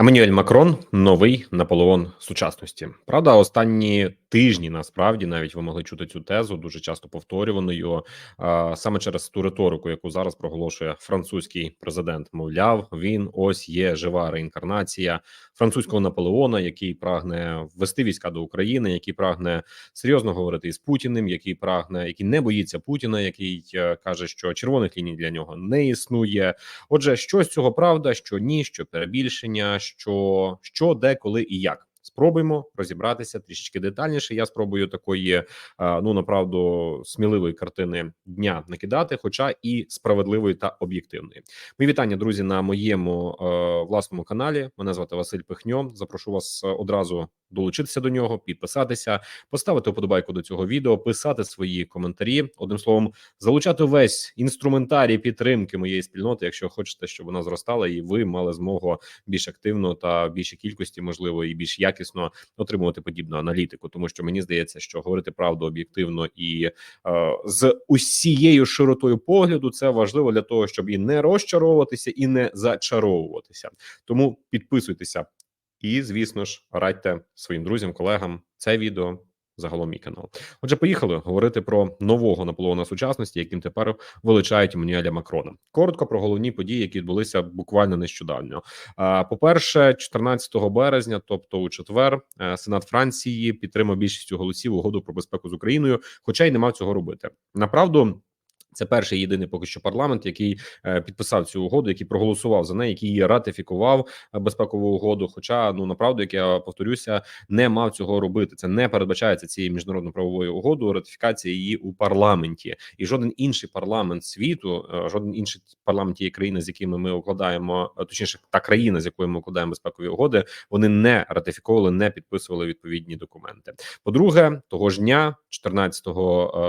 Еммануель Макрон новий Наполеон сучасності. Правда, останні тижні насправді навіть ви могли чути цю тезу дуже часто повторюваною саме через ту риторику, яку зараз проголошує французький президент. Мовляв, він ось є жива реінкарнація французького Наполеона, який прагне ввести війська до України, який прагне серйозно говорити із Путіним, який прагне, який не боїться Путіна, який е, каже, що червоних ліній для нього не існує. Отже, що з цього правда, що ні, що перебільшення, що що, де, коли і як. Спробуємо розібратися трішечки детальніше. Я спробую такої е, ну направду сміливої картини дня накидати, хоча і справедливої та об'єктивної. Мої вітання, друзі, на моєму е, власному каналі. Мене звати Василь Пихньо. Запрошу вас одразу долучитися до нього, підписатися, поставити вподобайку до цього відео, писати свої коментарі. Одним словом, залучати весь інструментарій підтримки моєї спільноти, якщо хочете, щоб вона зростала, і ви мали змогу більш активно та більшій кількості, можливо, і більш якісно отримувати подібну аналітику, тому що мені здається, що говорити правду об'єктивно і е, з усією широтою погляду це важливо для того, щоб і не розчаровуватися, і не зачаровуватися. Тому підписуйтеся. І, звісно ж, радьте своїм друзям, колегам це відео. Загалом мій канал. Отже, поїхали говорити про нового Наполеона сучасності, яким тепер величають Еммануеля Макрона. Коротко про головні події, які відбулися буквально нещодавно. По перше, 14 березня, тобто у четвер, е, Сенат Франції підтримав більшістю голосів угоду про безпеку з Україною, хоча й не мав цього робити. Направду. Це перший єдиний поки що парламент, який е, підписав цю угоду, який проголосував за неї, який ратифікував е, безпекову угоду. Хоча ну направду, як я повторюся, не мав цього робити. Це не передбачається цією міжнародно правовою угодою. Ратифікація її у парламенті, і жоден інший парламент світу, е, жоден інший парламент тієї країни, з якими ми укладаємо, точніше, та країна, з якою ми укладаємо безпекові угоди, вони не ратифіковували, не підписували відповідні документи. По друге, того ж дня, 14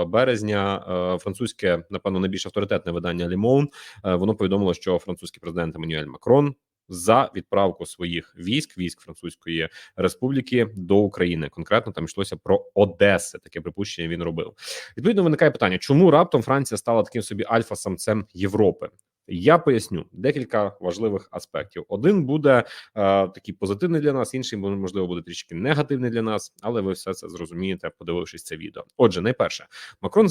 березня, французьке напевно найбільш авторитетне видання Лімон. Воно повідомило, що французький президент Еммануель Макрон. За відправку своїх військ, військ Французької Республіки до України конкретно там йшлося про Одеси. Таке припущення він робив. Відповідно, виникає питання, чому раптом Франція стала таким собі альфа-самцем Європи? Я поясню декілька важливих аспектів. Один буде е, такий позитивний для нас, інший можливо буде трішки негативний для нас, але ви все це зрозумієте, подивившись це відео. Отже, найперше, Макрон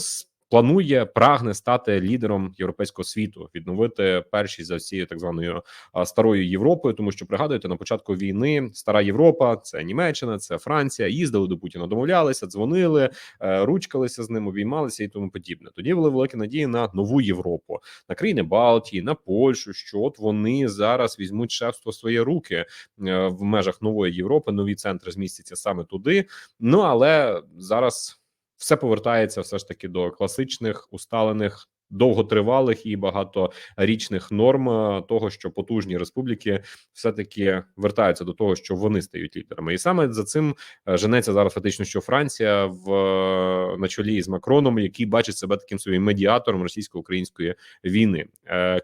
планує прагне стати лідером європейського світу, відновити першість за всією так званою старою Європою. Тому що пригадуєте на початку війни стара Європа, це Німеччина, це Франція. Їздили до Путіна, домовлялися, дзвонили, е, ручкалися з ним, обіймалися і тому подібне. Тоді були великі надії на нову Європу, на країни Балтії, на Польщу. Що от вони зараз візьмуть шефство в свої руки е, в межах нової Європи. Нові центри змістяться саме туди. Ну але зараз все повертається все ж таки до класичних усталених довготривалих і багаторічних норм е, того, що потужні республіки все таки вертаються до того, що вони стають лідерами, і саме за цим е, женеться зараз фактично, що Франція в е, на чолі з Макроном, який бачить себе таким своїм медіатором російсько-української війни.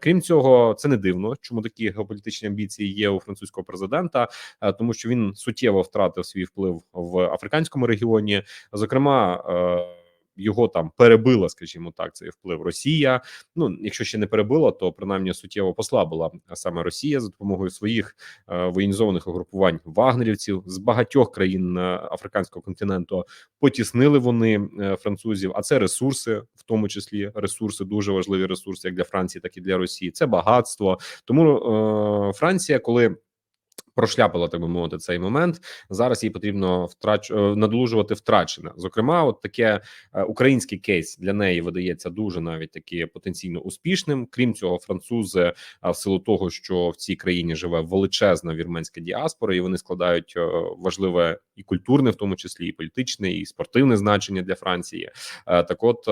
Крім цього, це не дивно, чому такі геополітичні амбіції є у французького президента, тому що він суттєво втратив свій вплив в африканському регіоні, зокрема його там перебила, скажімо так, цей вплив Росія. Ну якщо ще не перебила, то принаймні суттєво послабила саме Росія за допомогою своїх е, воєнізованих угрупувань вагнерівців з багатьох країн е, африканського континенту. Потіснили вони е, французів. А це ресурси, в тому числі ресурси, дуже важливі ресурси, як для Франції, так і для Росії. Це багатство. Тому е, Франція, коли прошляпила так би мовити цей момент. Зараз їй потрібно втрач е, надолужувати втрачене. Зокрема, от таке е, український кейс для неї видається дуже навіть таки потенційно успішним. Крім цього, французи е, в силу того, що в цій країні живе величезна вірменська діаспора, і вони складають важливе і культурне, в тому числі і політичне, і спортивне значення для Франції. Так, от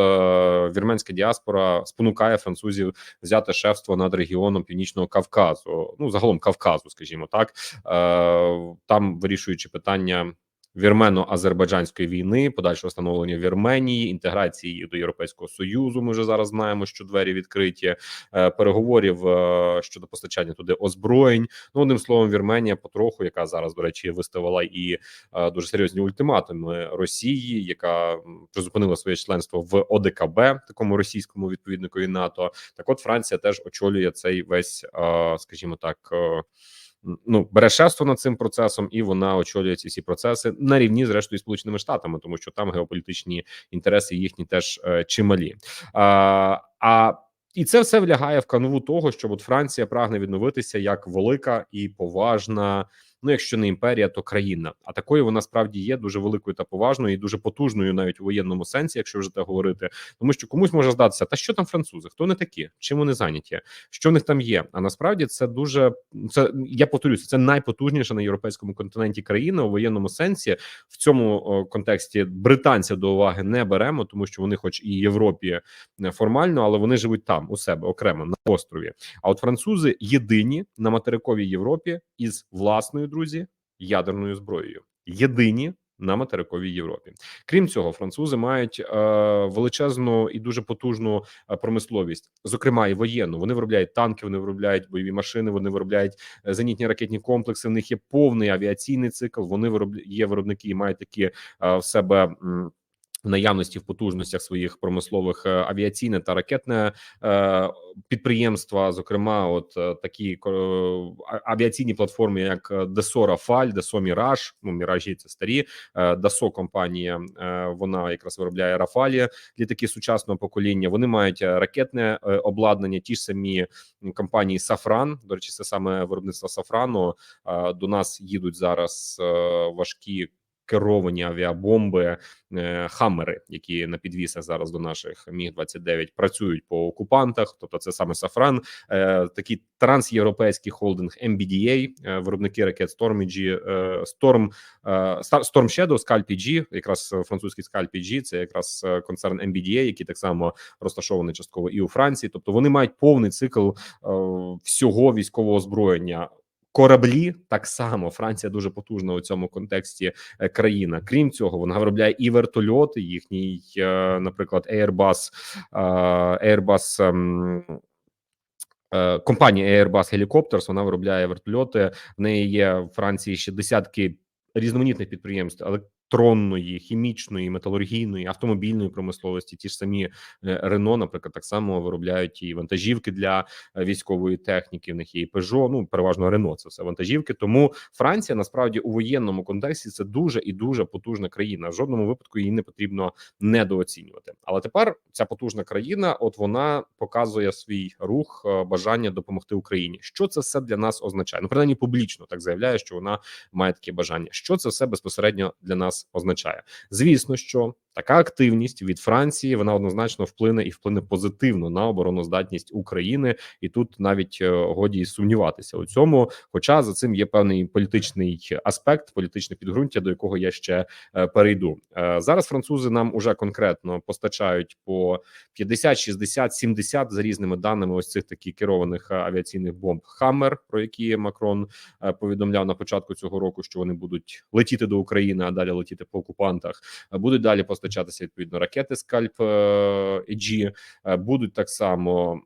вірменська діаспора спонукає французів взяти шефство над регіоном Північного Кавказу. Ну загалом Кавказу, скажімо так. Е, там вирішуючи питання вірмено-азербайджанської війни, подальшого встановлення Вірменії, інтеграції до Європейського союзу. Ми вже зараз знаємо, що двері відкриті е, переговорів е, щодо постачання туди озброєнь. Ну одним словом, Вірменія потроху, яка зараз до речі виставила і дуже серйозні ультиматуми Росії, яка призупинила своє членство в ОДКБ, такому російському відповідникові НАТО. Так, от Франція теж очолює цей весь, скажімо так ну бере шефство над цим процесом, і вона очолює ці всі процеси на рівні зрештою сполученими штатами, тому що там геополітичні інтереси їхні теж е, чималі. А, а і це все влягає в канву того, що от Франція прагне відновитися як велика і поважна ну якщо не імперія, то країна. А такою вона справді є дуже великою та поважною і дуже потужною, навіть у воєнному сенсі, якщо вже так говорити, тому що комусь може здатися, та що там французи, хто не такі, чим вони зайняті, що в них там є. А насправді це дуже це я повторюся, це найпотужніша на європейському континенті країна у воєнному сенсі. В цьому контексті британців до уваги не беремо, тому що вони, хоч і Європі е, формально, але вони живуть там у себе окремо на острові. А от французи єдині на материковій Європі із власною друзі ядерною зброєю. Єдині на материковій Європі. Крім цього, французи мають е, величезну і дуже потужну е, промисловість, зокрема і воєнну. Вони виробляють танки, вони виробляють бойові машини, вони виробляють е, зенітні ракетні комплекси. В них є повний авіаційний цикл. Вони виробля... є виробники і мають такі е, в себе. М в наявності в потужностях своїх промислових е, авіаційне та ракетне е, підприємства, зокрема, от е, такі авіаційні платформи, як Десо Рафаль, Десо Міраж, ну Міражі це старі Дасо компанія. Вона якраз виробляє Рафалі літаки сучасного покоління. Вони мають ракетне обладнання. Ті ж самі компанії Сафран. До речі, це саме виробництво Сафрану. До нас їдуть зараз важкі керовані авіабомби, е, хаммери, які на підвісах зараз до наших міг 29 працюють по окупантах. Тобто, це саме Сафран, е, такий трансєвропейський холдинг MBDA, е, виробники ракет Storm Storm, Storm Shadow, Scalp якраз французький Scalp це якраз концерн MBDA, який так само розташований частково і у Франції. Тобто вони мають повний цикл всього військового озброєння. Кораблі так само Франція дуже потужна у цьому контексті е, країна. Крім цього, вона виробляє і вертольоти. Їхній, е, наприклад, Airbus, е, Airbus ем, Компанія Airbus Helicopters, вона виробляє вертольоти. В неї є в Франції ще десятки різноманітних підприємств, але електронної, хімічної, металургійної, автомобільної промисловості. Ті ж самі е, Рено, наприклад, так само виробляють і вантажівки для е, військової техніки. В них є і Peugeot, ну переважно Рено. Це все вантажівки. Тому Франція насправді у воєнному контексті це дуже і дуже потужна країна. В жодному випадку її не потрібно недооцінювати. Але тепер ця потужна країна, от вона показує свій рух, е, бажання допомогти Україні. Що це все для нас означає? Ну принаймні публічно так заявляє, що вона має таке бажання. Що це все безпосередньо для нас означає. Звісно, що така активність від Франції вона однозначно вплине і вплине позитивно на обороноздатність України, і тут навіть е, годі сумніватися у цьому. Хоча за цим є певний політичний аспект, політичне підґрунтя, до якого я ще е, перейду. Е, зараз французи нам уже конкретно постачають по 50, 60, 70 за різними даними. Ось цих таких керованих авіаційних бомб Хаммер, про які Макрон повідомляв на початку цього року, що вони будуть летіти до України, а далі летіти по окупантах. Будуть далі постачатися відповідно ракети скальп EG, е, будуть так само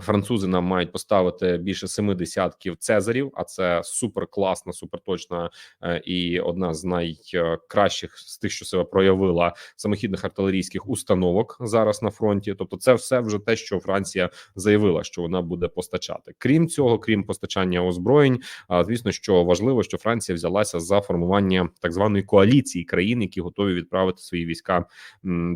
Французи нам мають поставити більше семи десятків цезарів, а це супер класна, супер точна е, і одна з найкращих з тих, що себе проявила самохідних артилерійських установок зараз на фронті. Тобто, це все вже те, що Франція заявила, що вона буде постачати. Крім цього, крім постачання озброєнь, звісно, що важливо, що Франція взялася за формування так званої коаліції країн, які готові відправити свої війська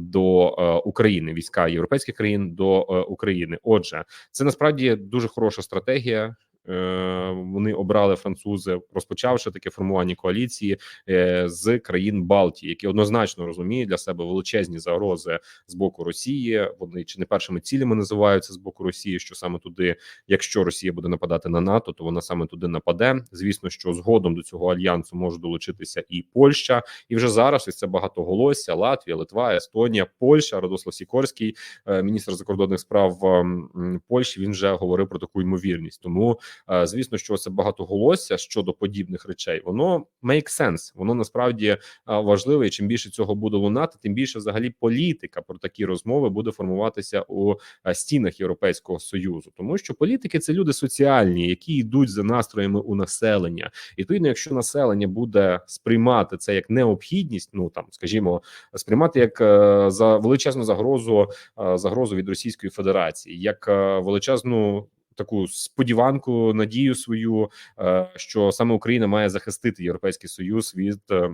до е, України, війська європейських країн до е, України. Отже. Це насправді дуже хороша стратегія. Е, вони обрали французи, розпочавши таке формування коаліції е, з країн Балтії, які однозначно розуміють для себе величезні загрози з боку Росії. Вони чи не першими цілями називаються з боку Росії, що саме туди, якщо Росія буде нападати на НАТО, то вона саме туди нападе. Звісно, що згодом до цього альянсу може долучитися і Польща, і вже зараз ось це багатоголосся Латвія, Литва, Естонія, Польща, Радослав Сікорський, е, міністр закордонних справ ем, Польщі. Він вже говорив про таку ймовірність, тому. Е, звісно, що це багатоголосся щодо подібних речей. Воно make sense, воно насправді е, важливе. І Чим більше цього буде лунати, тим більше взагалі політика про такі розмови буде формуватися у е, стінах Європейського союзу, тому що політики це люди соціальні, які йдуть за настроями у населення, і відповідно, якщо населення буде сприймати це як необхідність, ну там скажімо, сприймати як за величезну загрозу загрозу від Російської Федерації, як величезну таку сподіванку, надію свою, е, що саме Україна має захистити європейський союз від. Е,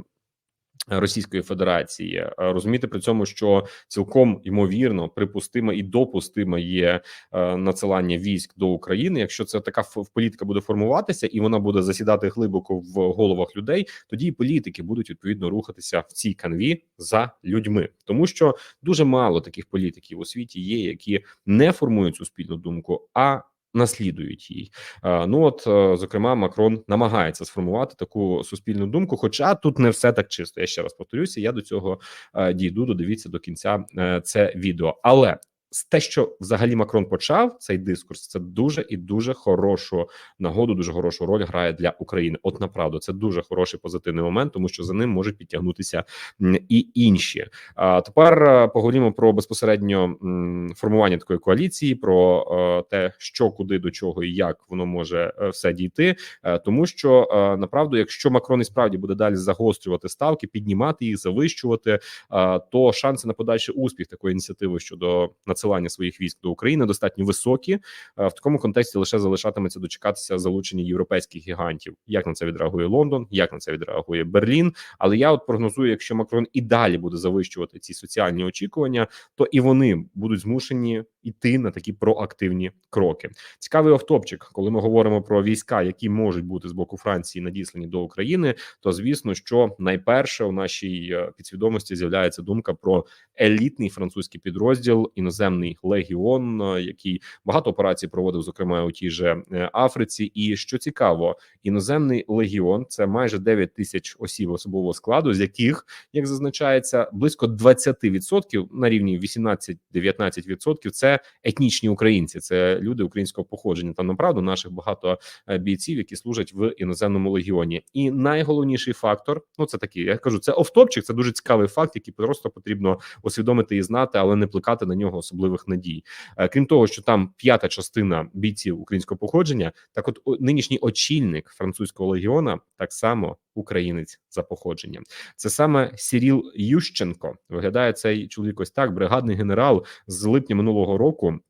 Російської Федерації е, розуміти при цьому, що цілком ймовірно припустимо і допустимо є надсилання військ до України. Якщо це така політика буде формуватися, і вона буде засідати глибоко в головах людей, тоді і політики будуть відповідно рухатися в цій канві за людьми, тому що дуже мало таких політиків у світі є, які не формують суспільну думку, а наслідують їй. Ну от е, зокрема, Макрон намагається сформувати таку суспільну думку. Хоча тут не все так чисто. Я ще раз повторюся. Я до цього е, дійду. Додивіться до кінця е, це відео, але те, що взагалі Макрон почав цей дискурс, це дуже і дуже хорошу нагоду, дуже хорошу роль грає для України. От направду, це дуже хороший позитивний момент, тому що за ним можуть підтягнутися і інші. А тепер е, поговоримо про безпосередньо формування такої коаліції, про е, те, що куди до чого і як воно може е, все дійти, тому що направду, якщо Макрон і справді буде далі загострювати ставки, піднімати їх, завищувати, то шанси на подальший успіх такої ініціативи щодо надсилання своїх військ до України достатньо високі. Е, в такому контексті лише залишатиметься дочекатися залучення європейських гігантів. Як на це відреагує Лондон, як на це відреагує Берлін? Але я от прогнозую, якщо Макрон і далі буде завищувати ці соціальні очікування, то і вони будуть змушені йти на такі проактивні кроки. Цікавий автопчик, коли ми говоримо про війська, які можуть бути з боку Франції надіслані до України, то звісно, що найперше у нашій е, підсвідомості з'являється думка про елітний французький підрозділ іноземний легіон, е, який багато операцій проводив, зокрема у тій же е, Африці. І що цікаво, іноземний легіон це майже 9 тисяч осіб особового складу, з яких як зазначається близько 20% на рівні 18-19% – це етнічні українці, це люди українського походження. Там направду наших багато е, бійців, які служать в іноземному легіоні. І найголовніший фактор ну це такий, я кажу, це офтопчик. Це дуже цікавий факт, який просто потрібно усвідомити і знати, але не плекати на нього особливих надій. Е, крім того, що там п'ята частина бійців українського походження, так от нинішній очільник французького легіона так само українець за походженням. Це саме Сіріл Ющенко. Виглядає цей чоловік ось так, бригадний генерал з липня минулого року.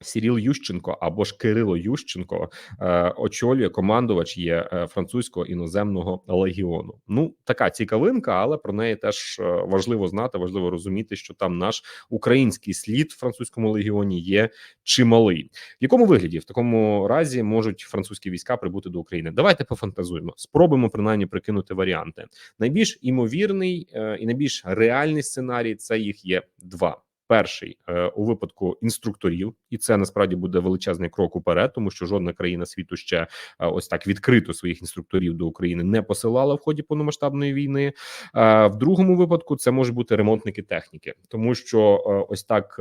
Сіріл Ющенко або ж Кирило Ющенко е, очолює командувач є е, французького іноземного легіону. Ну така цікавинка, але про неї теж е, важливо знати. Важливо розуміти, що там наш український слід в французькому легіоні є чималий. В якому вигляді в такому разі можуть французькі війська прибути до України? Давайте пофантазуємо. Спробуємо принаймні прикинути варіанти. Найбільш імовірний і найбільш реальний сценарій це їх є два. Перший е, у випадку інструкторів, і це насправді буде величезний крок уперед, тому що жодна країна світу ще е, ось так відкрито своїх інструкторів до України не посилала в ході повномасштабної війни. Е, в другому випадку це може бути ремонтники техніки, тому що ось так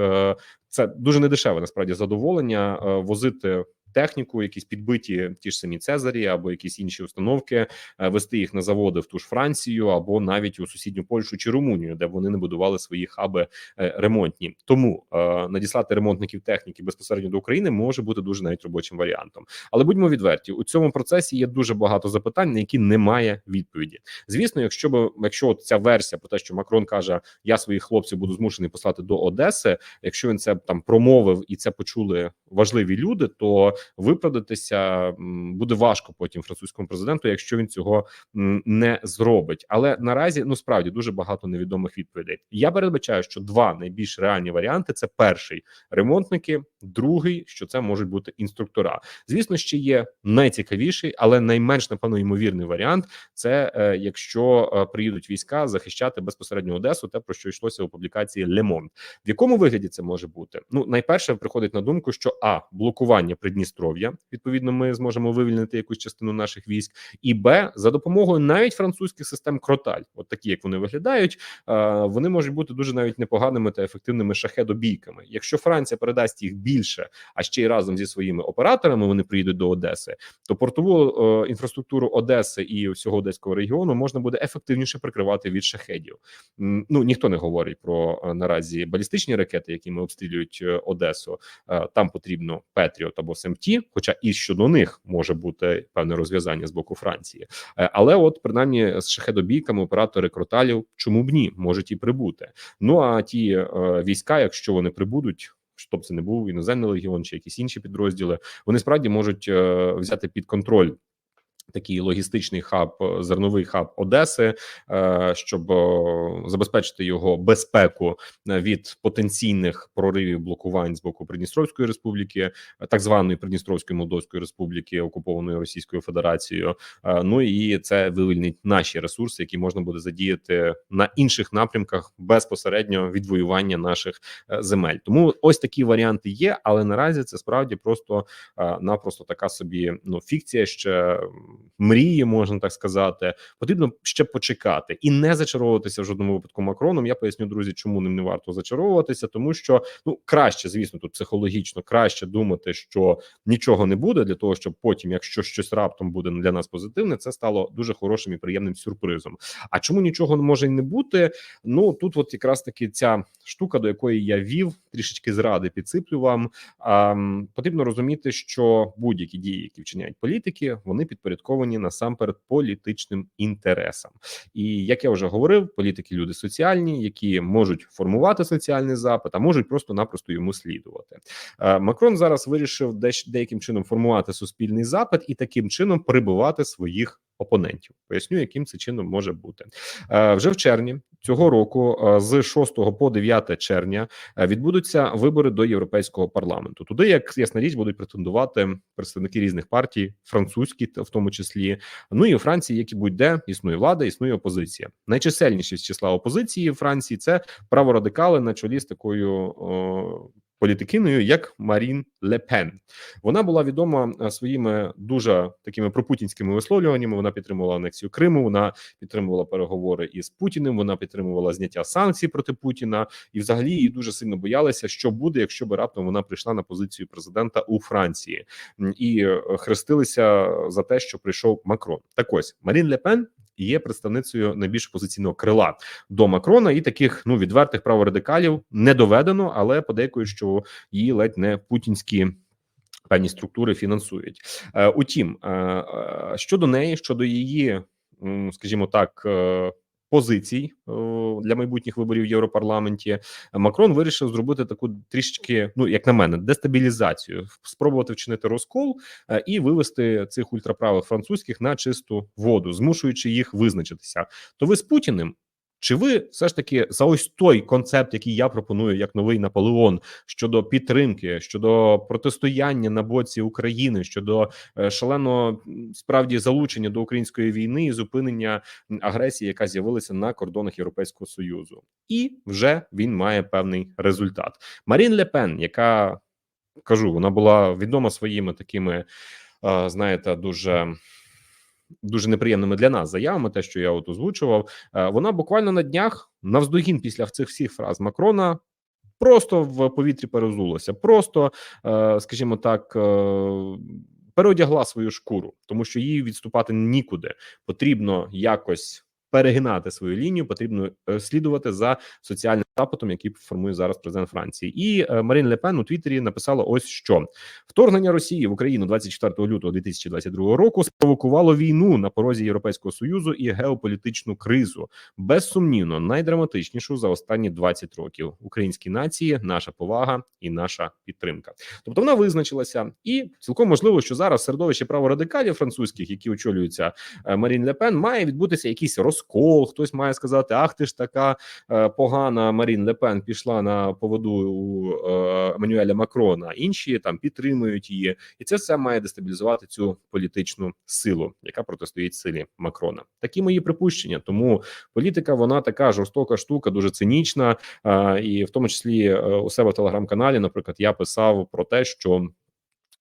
це дуже недешеве насправді задоволення возити техніку, якісь підбиті ті ж самі Цезарі або якісь інші установки, е, вести їх на заводи в ту ж Францію або навіть у сусідню Польщу чи Румунію, де вони не будували свої хаби е, ремонтні. Тому е, надіслати ремонтників техніки безпосередньо до України може бути дуже навіть робочим варіантом. Але будьмо відверті, у цьому процесі є дуже багато запитань, на які немає відповіді. Звісно, якщо б якщо ця версія про те, що Макрон каже, я своїх хлопців буду змушений послати до Одеси. Якщо він це там промовив і це почули важливі люди, то виправдатися буде важко потім французькому президенту, якщо він цього не зробить. Але наразі ну справді дуже багато невідомих відповідей. Я передбачаю, що два найбільш реальні варіанти: це перший ремонтники, другий що це можуть бути інструктора. Звісно, ще є найцікавіший, але найменш напевно ймовірний варіант це е, якщо е, приїдуть війська захищати безпосередньо Одесу, те про що йшлося у публікації Лемон. В якому вигляді це може бути? Ну найперше приходить на думку, що а блокування Придністров'я Придністров'я. Відповідно, ми зможемо вивільнити якусь частину наших військ, і Б за допомогою навіть французьких систем кроталь, от такі як вони виглядають, вони можуть бути дуже навіть непоганими та ефективними шахедобійками. Якщо Франція передасть їх більше, а ще й разом зі своїми операторами вони приїдуть до Одеси, то портову е, інфраструктуру Одеси і всього одеського регіону можна буде ефективніше прикривати від шахедів. Ну ніхто не говорить про е, наразі балістичні ракети, якими обстрілюють е, Одесу. Там потрібно Петріот або СМТ, ті, хоча і щодо них може бути певне розв'язання з боку Франції, е, але от принаймні з шахедобійками оператори кроталів, чому б ні, можуть і прибути. Ну а ті е, війська, якщо вони прибудуть. щоб це не був іноземний легіон чи якісь інші підрозділи, вони справді можуть е, взяти під контроль. Такий логістичний хаб, е, зерновий хаб Одеси, е, щоб е, забезпечити його безпеку від потенційних проривів блокувань з боку Придністровської республіки, так званої Придністровської Молдовської республіки, окупованої Російською Федерацією. Ну і це вивільнить наші ресурси, які можна буде задіяти на інших напрямках безпосередньо відвоювання наших земель. Тому ось такі варіанти є, але наразі це справді просто напросто така собі ну фікція ще мрії, можна так сказати. Потрібно ще почекати і не зачаровуватися в жодному випадку Макроном. Я поясню, друзі, чому ним не варто зачаровуватися, тому що ну краще, звісно, тут психологічно краще думати, що нічого не буде для того, щоб потім, якщо щось раптом буде для нас позитивне, це стало дуже хорошим і приємним сюрпризом. А чому нічого не може й не бути? Ну тут, от якраз таки ця штука, до якої я вів, трішечки зради підсиплю вам. А, потрібно розуміти, що будь-які дії, які вчиняють політики, вони підпорядковані насамперед політичним інтересам. І як я вже говорив, політики люди соціальні, які можуть формувати соціальний запит, а можуть просто-напросто йому слідувати. Е, Макрон зараз вирішив деяким чином формувати суспільний запит і таким чином прибивати своїх опонентів. Поясню, яким це чином може бути Е, вже в червні цього року, е, з 6 по 9 червня, е, відбудуться вибори до європейського парламенту. Туди, як ясна річ, будуть претендувати представники різних партій, французькі, в тому числі. Ну і у Франції, як і будь-де існує влада, існує опозиція. Найчисельніші з числа опозиції в Франції це праворадикали на чолі з такою. О, Політикиною, як Марін Ле Пен, вона була відома е, своїми дуже такими пропутінськими висловлюваннями. Вона підтримувала анексію Криму. Вона підтримувала переговори із Путіним. Вона підтримувала зняття санкцій проти Путіна, і взагалі її дуже сильно боялися, що буде, якщо би раптом вона прийшла на позицію президента у Франції і е, хрестилися за те, що прийшов Макрон. Так ось Марін Ле Пен є представницею найбільш опозиційного крила до Макрона, і таких ну відвертих праворадикалів не доведено, але подейкують, що її ледь не путінські. Певні структури фінансують. Е, утім, е, е, щодо неї, щодо її, скажімо так, позицій е, для майбутніх виборів в Європарламенті, Макрон вирішив зробити таку трішечки, ну як на мене, дестабілізацію, спробувати вчинити розкол е, і вивести цих ультраправих французьких на чисту воду, змушуючи їх визначитися. То ви з Путіним. Чи ви все ж таки за ось той концепт, який я пропоную як новий Наполеон щодо підтримки, щодо протистояння на боці України, щодо е, шаленого справді залучення до української війни і зупинення агресії, яка з'явилася на кордонах Європейського союзу, і вже він має певний результат. Марін Ле Пен, яка кажу, вона була відома своїми такими, е, знаєте, дуже. Дуже неприємними для нас заявами, те, що я от озвучував, е, вона буквально на днях навздогін після цих всіх фраз Макрона просто в повітрі перезулася. Просто, е, скажімо так, е, переодягла свою шкуру, тому що їй відступати нікуди. Потрібно якось перегинати свою лінію, потрібно е, слідувати за соціальним запитом, який формує зараз президент Франції. І е, Марін Ле Пен у Твіттері написала ось що вторгнення Росії в Україну 24 лютого 2022 року спровокувало війну на порозі Європейського союзу і геополітичну кризу. Безсумнівно, найдраматичнішу за останні 20 років українській нації, наша повага і наша підтримка. Тобто вона визначилася, і цілком можливо, що зараз в середовищі праворадикалів французьких, які очолюються е, Марін Ле Пен, має відбутися якийсь розкол. Хтось має сказати: Ах, ти ж така е, погана Марін Ле Пен пішла на поводу у е, Еммануеля Макрона. Інші там підтримують її, і це все має дестабілізувати цю політичну силу, яка протистоїть силі Макрона. Такі мої припущення. Тому політика вона така жорстока штука, дуже цинічна. Е, і в тому числі у себе в телеграм-каналі, наприклад, я писав про те, що.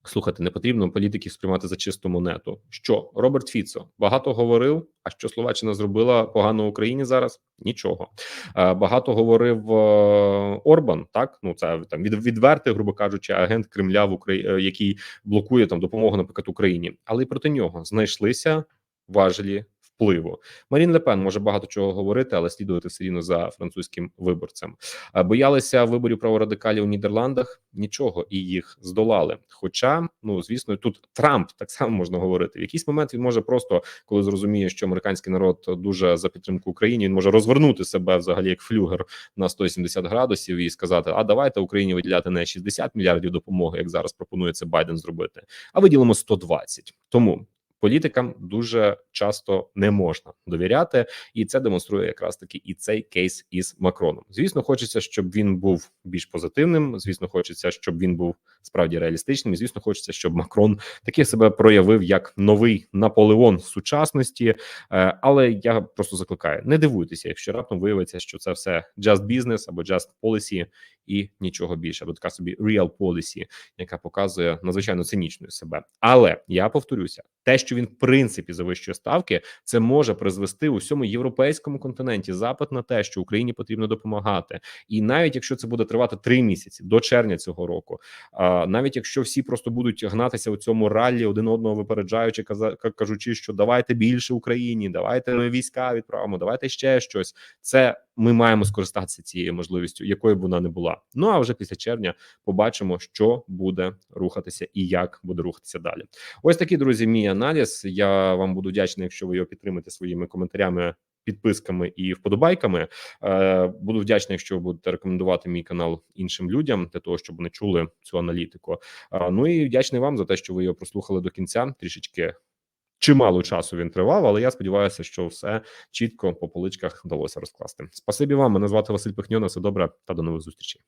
Слухайте, не потрібно політиків сприймати за чисту монету. Що Роберт Фіцо багато говорив. А що Словаччина зробила погано Україні зараз? Нічого. Е, Багато говорив е, Орбан. Так ну це там від відвертий, грубо кажучи, агент Кремля в Україні, який блокує там допомогу, наприклад, Україні, але й проти нього знайшлися важелі впливу. Марін Лепен може багато чого говорити, але слідувати все рівно за французьким виборцем. Е, Боялися виборів праворадикалів у Нідерландах нічого і їх здолали. Хоча, ну звісно, тут Трамп так само можна говорити. В якийсь момент він може просто, коли зрозуміє, що американський народ дуже за підтримку Україні, він може розвернути себе взагалі як флюгер на 180 градусів і сказати: А давайте Україні виділяти не 60 мільярдів допомоги, як зараз пропонує це Байден зробити, а виділимо 120. Тому політикам дуже часто не можна довіряти, і це демонструє якраз таки і цей кейс із Макроном. Звісно, хочеться, щоб він був більш позитивним. Звісно, хочеться, щоб він був справді реалістичним. І звісно, хочеться, щоб Макрон таки себе проявив як новий Наполеон сучасності. Е, Але я просто закликаю: не дивуйтеся, якщо раптом виявиться, що це все just business або just policy і нічого більше, або така собі real policy, яка показує надзвичайно цинічною себе. Але я повторюся, те, що він в принципі завищує ставки, це може призвести у всьому європейському континенті запит на те, що Україні потрібно допомагати, і навіть якщо це буде тривати три місяці до червня цього року, навіть якщо всі просто будуть гнатися у цьому раллі, один одного випереджаючи, кажучи, що давайте більше Україні, давайте ми війська відправимо, давайте ще щось. Це ми маємо скористатися цією можливістю, якою б вона не була. Ну а вже після червня побачимо, що буде рухатися і як буде рухатися далі. Ось такий друзі. Мій аналіз. Я вам буду вдячний, якщо ви його підтримаєте своїми коментарями. Підписками і вподобайками Е, буду вдячний, якщо ви будете рекомендувати мій канал іншим людям для того, щоб вони чули цю аналітику. Е, ну і вдячний вам за те, що ви його прослухали до кінця. Трішечки чимало часу він тривав, але я сподіваюся, що все чітко по поличках вдалося розкласти. Спасибі вам. Мене звати Василь Пихньо. На Все добре та до нових зустрічей.